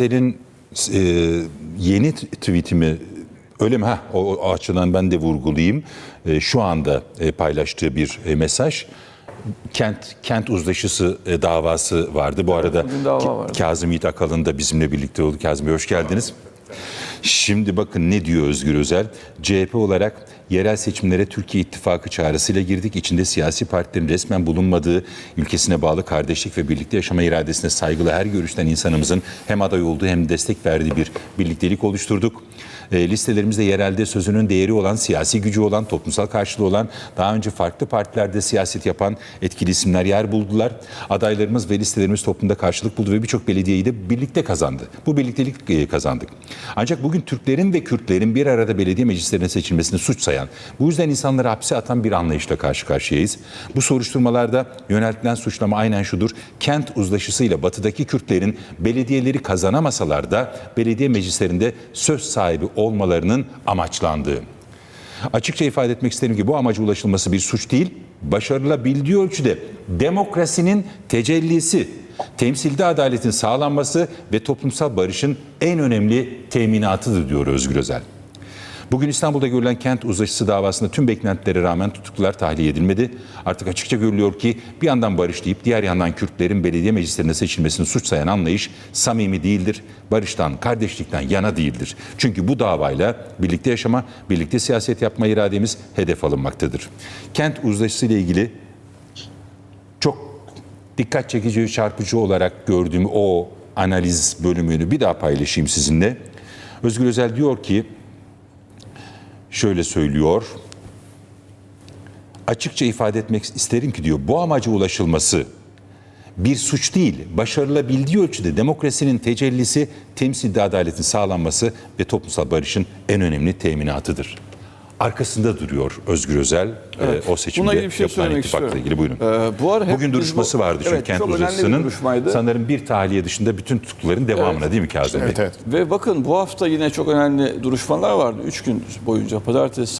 Senin e, yeni tweetimi öyle mi? Ha, o, o açıdan ben de vurgulayayım. E, şu anda e, paylaştığı bir e, mesaj. Kent kent uzlaşısı e, davası vardı. Bu arada bugün dava vardı. Kazım Yiğit Akalın da bizimle birlikte oldu. Kazım Bey hoş geldiniz. Şimdi bakın ne diyor Özgür Özel? CHP olarak yerel seçimlere Türkiye İttifakı çağrısıyla girdik. İçinde siyasi partilerin resmen bulunmadığı, ülkesine bağlı kardeşlik ve birlikte yaşama iradesine saygılı her görüşten insanımızın hem aday olduğu hem destek verdiği bir birliktelik oluşturduk. E, listelerimizde yerelde sözünün değeri olan, siyasi gücü olan, toplumsal karşılığı olan, daha önce farklı partilerde siyaset yapan etkili isimler yer buldular. Adaylarımız ve listelerimiz toplumda karşılık buldu ve birçok belediyeyi de birlikte kazandı. Bu birliktelik e, kazandık. Ancak bugün Türklerin ve Kürtlerin bir arada belediye meclislerine seçilmesini suç sayan, bu yüzden insanları hapse atan bir anlayışla karşı karşıyayız. Bu soruşturmalarda yöneltilen suçlama aynen şudur. Kent uzlaşısıyla batıdaki Kürtlerin belediyeleri kazanamasalar da belediye meclislerinde söz sahibi olmalarının amaçlandığı. Açıkça ifade etmek isterim ki bu amaca ulaşılması bir suç değil, başarılabildiği ölçüde demokrasinin tecellisi, temsilde adaletin sağlanması ve toplumsal barışın en önemli teminatıdır diyor Özgür Özel. Bugün İstanbul'da görülen kent uzlaşısı davasında tüm beklentilere rağmen tutuklular tahliye edilmedi. Artık açıkça görülüyor ki bir yandan barış deyip diğer yandan Kürtlerin belediye meclislerine seçilmesini suç sayan anlayış samimi değildir. Barıştan, kardeşlikten yana değildir. Çünkü bu davayla birlikte yaşama, birlikte siyaset yapma irademiz hedef alınmaktadır. Kent uzlaşısı ile ilgili çok dikkat çekici ve çarpıcı olarak gördüğüm o analiz bölümünü bir daha paylaşayım sizinle. Özgür Özel diyor ki şöyle söylüyor. Açıkça ifade etmek isterim ki diyor bu amaca ulaşılması bir suç değil, başarılabildiği ölçüde demokrasinin tecellisi, temsilde adaletin sağlanması ve toplumsal barışın en önemli teminatıdır. Arkasında duruyor Özgür Özel e, o seçimde Buna ilgili bir şey yapılan söylemek ittifakla ilgili buyurun. Ee, bu ara hep Bugün duruşması bu- vardı çünkü Evet, kent duruşmaydı. Sanırım bir tahliye dışında bütün tutukluların devamına değil mi Kazım Bey? Ve bakın bu hafta yine çok önemli duruşmalar vardı. Üç gün boyunca pazartesi,